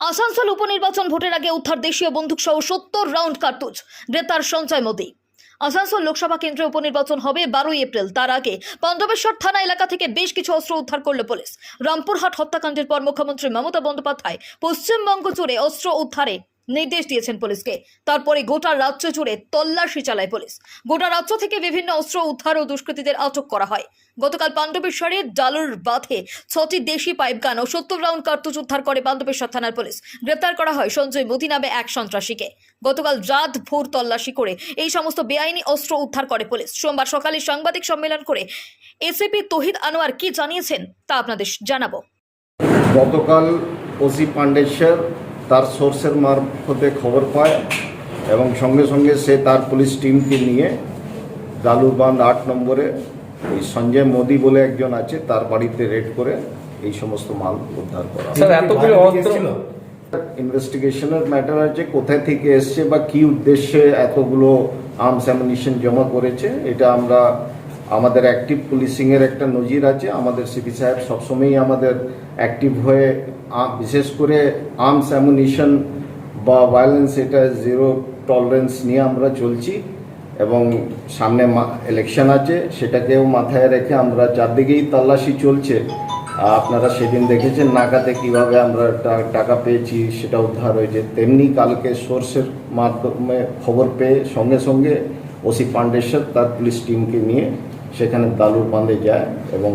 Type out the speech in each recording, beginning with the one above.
আসানসোল উপনির্বাচন ভোটের আগে উদ্ধার দেশীয় বন্দুক সহ সত্তর রাউন্ড কার্তুজ। গ্রেপ্তার সঞ্জয় মোদী। আসানসোল লোকসভা কেন্দ্রে উপনির্বাচন হবে বারোই এপ্রিল। তার আগে পঞ্চবেশ্বর থানা এলাকা থেকে বেশ কিছু অস্ত্র উদ্ধার করল পুলিশ। রামপুরহাট হত্যাকাণ্ডের পর মুখ্যমন্ত্রী মমতা বন্দ্যোপাধ্যায় পশ্চিমবঙ্গ জুড়ে অস্ত্র উদ্ধারে নির্দেশ দিয়েছেন পুলিশকে। তারপরে গোটা রাজ্য জুড়ে তল্লাশি চালায় পুলিশ। গোটা রাজ্য থেকে বিভিন্ন অস্ত্র উদ্ধার ও দুষ্কৃতীদের আটক করা হয়। গতকাল পাণ্ডবেশ্বরের ডালুর বাঁধে ছটি দেশি পাইপগান ও সত্তর রাউন্ড কার্তুজ উদ্ধার করে পাণ্ডবেশ্বর থানার পুলিশ। গ্রেপ্তার করা হয় সঞ্জয় মোদী নামে এক সন্ত্রাসীকে। গতকাল রাত ভোর তল্লাশি করে এই সমস্ত বেআইনি অস্ত্র উদ্ধার করে পুলিশ। সোমবার সকালে সাংবাদিক সম্মেলন করে এসিপি তহিদ আনোয়ার কি জানিয়েছেন তা আপনাদের জানাব। গতকাল ওসি পাণ্ডেশ্বর তার সোর্সের মারফতে খবর পায় এবং সঙ্গে সঙ্গে সে তার পুলিশ টিমকে নিয়ে জালুরবান্ধ আট নম্বরে এই সঞ্জয় মোদি বলে একজন আছে তার বাড়িতে রেড করে এই সমস্ত মাল উদ্ধার করা স্যার ইনভেস্টিগেশনের ম্যাটার আছে কোথায় থেকে এসছে বা কি উদ্দেশ্যে এতগুলো আর্মস অ্যামিনিশন জমা করেছে এটা আমরা আমাদের অ্যাক্টিভ পুলিশিংয়ের একটা নজির আছে। আমাদের সিপি সাহেব সবসময়ই আমাদের অ্যাক্টিভ হয়ে বিশেষ করে আর্মস অ্যামিনিশন বা ভায়োলেন্স এটা জিরো টলারেন্স নিয়ে আমরা চলছি এবং সামনে ইলেকশন আছে। সেটাকেও মাথায় রেখে আমরা চারদিকেই তল্লাশি চলছে। আপনারা সেদিন দেখেছেন নাকাতে কীভাবে আমরা টাকা পেয়েছি, সেটা উদ্ধার হয়েছে। তেমনি কালকে সোর্সের মাধ্যমে খবর পেয়ে সঙ্গে সঙ্গে ওসি পাণ্ডেশ্বর তার পুলিশ টিমকে নিয়ে সেখানে দালুর বাঁধে যায় এবং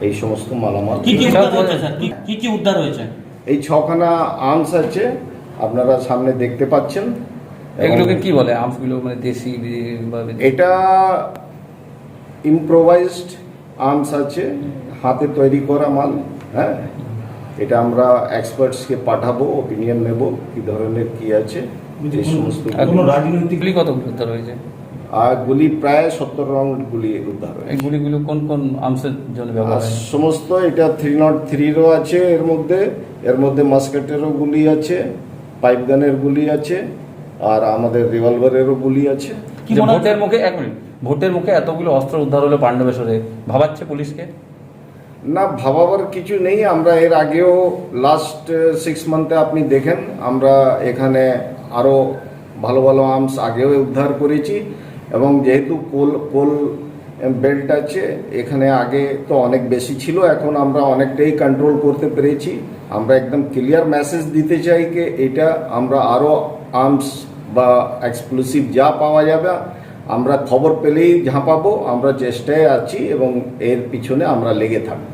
এই সমস্ত মালামাল কি কি উদ্ধার হয়েছে কি- কি কি উদ্ধার হয়েছে? এই ছখানা আর্মস আছে আপনারা সামনে দেখতে পাচ্ছেন। এগুলোকে কি বলে? আর্মসগুলো মানে দেশি? এটা ইম্প্রোভাইজড আর্মস আছে হাতে তৈরি করা মাল হ্যাঁ? এটা আমরা এক্সপার্টসকে পাঠাবো ওপিনিয়ন নেব কি ধরনের কি আছে এই সমস্ত কোনো রাজনৈতিক কত উদ্ধার হয়েছে? আর গুলি প্রায় সত্তর রাউন্ড গুলি উদ্ধার এই গুলিগুলো কোন কোন আর্মসের জন্য আর ব্যবহার হয়? সমস্ত এটা থ্রি নট থ্রিরও আছে এর মধ্যে। এর মধ্যে মাস্কেটেরও গুলি আছে পাইপ গানের গুলি আছে আর আমাদের রিভলভারেরও গুলি আছে। কি যে মনে হচ্ছে ভোটের মুখে? এক মিনিট। ভোটের মুখে এতগুলো অস্ত্র উদ্ধার হলো পাণ্ডবেশ্বরে ভাবাচ্ছে পুলিশকে? না ভাবাবার কিছু নেই। আমরা এর আগেও লাস্ট সিক্স মান্থে আপনি দেখেন আমরা এখানে আরও ভালো ভালো আর্মস আগেও উদ্ধার করেছি। এবং যেহেতু কোল কোল বেল্ট আছে, এখানে আগে তো অনেক বেশি ছিল, এখন আমরা অনেকটাই কন্ট্রোল করতে পেরেছি। আমরা একদম ক্লিয়ার মেসেজ দিতে চাই যে এটা আমরা আরও আর্মস বা এক্সক্লুসিভ যা পাওয়া যাবে, আমরা খবর পেলেই ঝাঁপাবো, আমরা চেষ্টায় আছি এবং এর পিছনে আমরা লেগে থাকব।